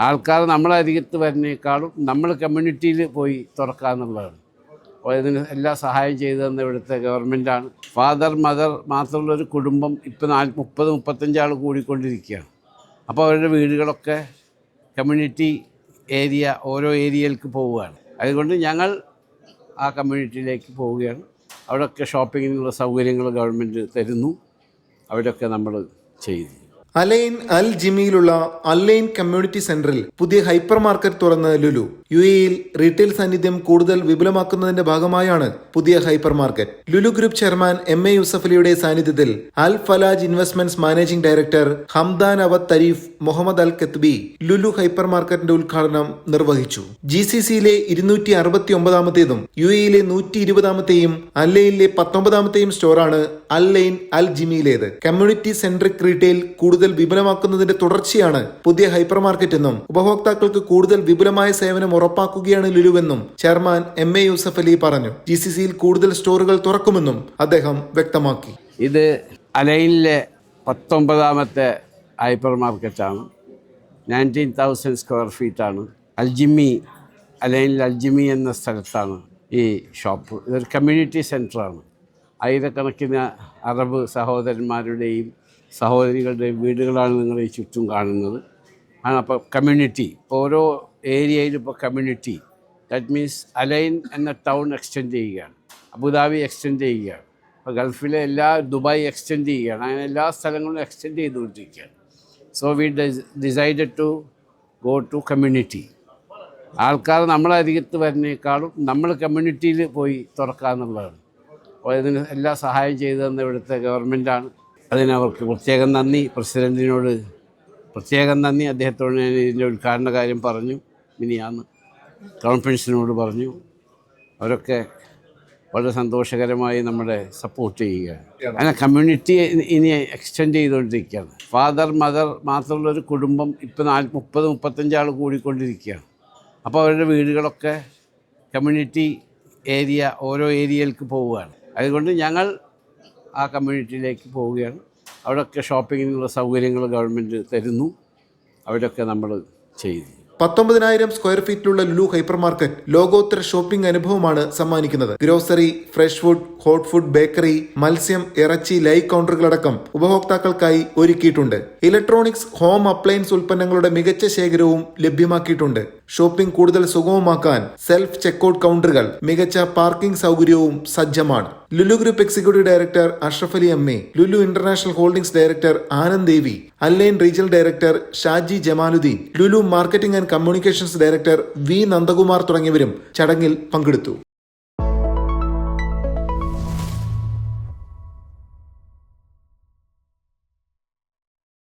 ആൾക്കാർ നമ്മളെ അരികത്ത് വരുന്നേക്കാളും നമ്മൾ കമ്മ്യൂണിറ്റിയിൽ പോയി തുറക്കുക എന്നുള്ളതാണ്. അപ്പോൾ ഇതിന് എല്ലാ സഹായം ചെയ്തു തന്ന ഇവിടുത്തെ ഗവൺമെന്റാണ് ഫാദർ മദർ മാത്രമുള്ള ഒരു കുടുംബം ഇപ്പം നാല് മുപ്പത് മുപ്പത്തഞ്ചാൾ കൂടിക്കൊണ്ടിരിക്കുകയാണ്. അപ്പോൾ അവരുടെ വീടുകളൊക്കെ കമ്മ്യൂണിറ്റി ഏരിയ ഓരോ ഏരിയയിലേക്ക് പോവുകയാണ്. അതുകൊണ്ട് ഞങ്ങൾ ആ കമ്മ്യൂണിറ്റിയിലേക്ക് പോവുകയാണ്. അവിടെയൊക്കെ ഷോപ്പിങ്ങിനുള്ള സൗകര്യങ്ങൾ ഗവൺമെന്റ് തരുന്നു. അവിടെയൊക്കെ നമ്മൾ ചെയ്യുന്നു അലൈൻ അൽ ജിമിയിലുള്ള അല്ലൈൻ കമ്മ്യൂണിറ്റി സെന്ററിൽ പുതിയ ഹൈപ്പർ മാർക്കറ്റ് തുറന്ന് ലുലു. യു എയിൽ റീറ്റെയിൽ സാന്നിധ്യം കൂടുതൽ വിപുലമാക്കുന്നതിന്റെ ഭാഗമായാണ് പുതിയ hypermarket Lulu group chairman M A യൂസഫലിയുടെ സാന്നിധ്യത്തിൽ Al Falaj investments managing director Hamdan Awad Tareef Muhammad Al Kathbi Lulu hyper മാർക്കറ്റിന്റെ ഉദ്ഘാടനം നിർവഹിച്ചു. ജി സി സിയിലെ ഇരുന്നൂറ്റി അറുപത്തി ഒമ്പതാമത്തേതും യു എയിലെ നൂറ്റി ഇരുപതാമത്തെയും അല്ലൈനിലെ പത്തൊമ്പതാമത്തെയും സ്റ്റോറാണ് അൽ ലൈൻ അൽ ജിമിയിലേത് കമ്മ്യൂണിറ്റി സെൻട്രിക് റീറ്റെയിൽ കൂടുതൽ വിപുലമാക്കുന്നതിന്റെ തുടർച്ചയാണ് പുതിയ ഹൈപ്പർ മാർക്കറ്റ് എന്നും ഉപഭോക്താക്കൾക്ക് കൂടുതൽ വിപുലമായ സേവനം ഉറപ്പാക്കുകയാണ് ലുലുവെന്നും chairman M A Yusuf Ali പറഞ്ഞു. ജി സി സിയിൽ കൂടുതൽ സ്റ്റോറുകൾ തുറക്കുമെന്നും അദ്ദേഹം വ്യക്തമാക്കി. ഇത് അലൈനിലെ പത്തൊമ്പതാമത്തെ ഹൈപ്പർ മാർക്കറ്റാണ് നയന്റീൻ തൗസൻഡ് സ്ക്വയർ ഫീറ്റാണ്. അൽജിമി അലൈനിൽ അൽജിമി എന്ന സ്ഥലത്താണ് ഈ ഷോപ്പ്. ഇതൊരു കമ്മ്യൂണിറ്റി സെന്ററാണ് ആയിരക്കണക്കിന് അറബ് സഹോദരന്മാരുടെയും സഹോദരികളുടെയും വീടുകളാണ് നിങ്ങൾ ഈ ചുറ്റും കാണുന്നത്. ആണ് അപ്പോൾ കമ്മ്യൂണിറ്റി ഇപ്പോൾ ഓരോ ഏരിയയിലും ഇപ്പോൾ community that means Al Ain എന്ന ടൗൺ എക്സ്റ്റെൻഡ് ചെയ്യുകയാണ്. അബുദാബി എക്സ്റ്റെൻഡ് ചെയ്യുകയാണ്. അപ്പോൾ ഗൾഫിലെ എല്ലാ ദുബായ് എക്സ്റ്റെൻഡ് ചെയ്യുകയാണ്. അങ്ങനെ എല്ലാ സ്ഥലങ്ങളും എക്സ്റ്റെൻഡ് ചെയ്തുകൊണ്ടിരിക്കുകയാണ്. So we decided to go to community ആൾക്കാർ നമ്മളെ അരികത്ത് വരുന്നേക്കാളും നമ്മൾ കമ്മ്യൂണിറ്റിയിൽ പോയി തുറക്കുക എന്നുള്ളതാണ് ഇതിന് എല്ലാ സഹായം ചെയ്തു തന്ന ഇവിടുത്തെ ഗവൺമെന്റാണ്. അതിനവർക്ക് പ്രത്യേകം നന്ദി. പ്രസിഡന്റിനോട് പ്രത്യേകം നന്ദി. അദ്ദേഹത്തോട് ഞാൻ ഇതിന്റെ ഉദ്ഘാടന കാര്യം പറഞ്ഞു. മിനിയാന്ന് കോൺഫറൻസിനോട് പറഞ്ഞു. അവരൊക്കെ വളരെ സന്തോഷകരമായി നമ്മളെ സപ്പോർട്ട് ചെയ്യുകയാണ്. അങ്ങനെ കമ്മ്യൂണിറ്റി ഇനി എക്സ്റ്റെൻഡ് ചെയ്തുകൊണ്ടിരിക്കുകയാണ്. ഫാദർ മദർ മാത്രമുള്ള ഒരു കുടുംബം ഇപ്പോൾ നാല് മുപ്പത് മുപ്പത്തഞ്ചാൾ കൂടിക്കൊണ്ടിരിക്കുകയാണ്. അപ്പോൾ അവരുടെ വീടുകളൊക്കെ കമ്മ്യൂണിറ്റി ഏരിയ ഓരോ ഏരിയയിലേക്ക് പോവുകയാണ്. അതുകൊണ്ട് ഞങ്ങൾ ആ കമ്മ്യൂണിറ്റിയിലേക്ക് പോവുകയാണ്. അവിടെയൊക്കെ ഷോപ്പിങ്ങിനുള്ള സൗകര്യങ്ങൾ ഗവൺമെന്റ് തരുന്നു. അവിടെയൊക്കെ നമ്മൾ ചെയ്തു പത്തൊമ്പതിനായിരം സ്ക്വയർ ഫീറ്റിലുള്ള ലുലു ഹൈപ്പർ മാർക്കറ്റ് ലോകോത്തര ഷോപ്പിംഗ് അനുഭവമാണ് സമ്മാനിക്കുന്നത്. Grocery fresh food hot food bakery മത്സ്യം ഇറച്ചി ലൈവ് കൗണ്ടറുകളടക്കം ഉപഭോക്താക്കൾക്കായി ഒരുക്കിയിട്ടുണ്ട്. ഇലക്ട്രോണിക്സ് ഹോം അപ്ലയൻസ് ഉൽപ്പന്നങ്ങളുടെ മികച്ച ശേഖരവും ലഭ്യമാക്കിയിട്ടുണ്ട്. ഷോപ്പിംഗ് കൂടുതൽ സുഗമമാക്കാൻ സെൽഫ് ചെക്കൗട്ട് കൗണ്ടറുകൾ മികച്ച പാർക്കിംഗ് സൗകര്യവും സജ്ജമാണ്. Lulu group executive director Ashraf Ali M A Lulu international holdings director Anand Devi Al Ain regional director Shaji Jamaluddin Lulu marketing and communications director V Nandakumar തുടങ്ങിയവരും ചടങ്ങിൽ പങ്കെടുത്തു.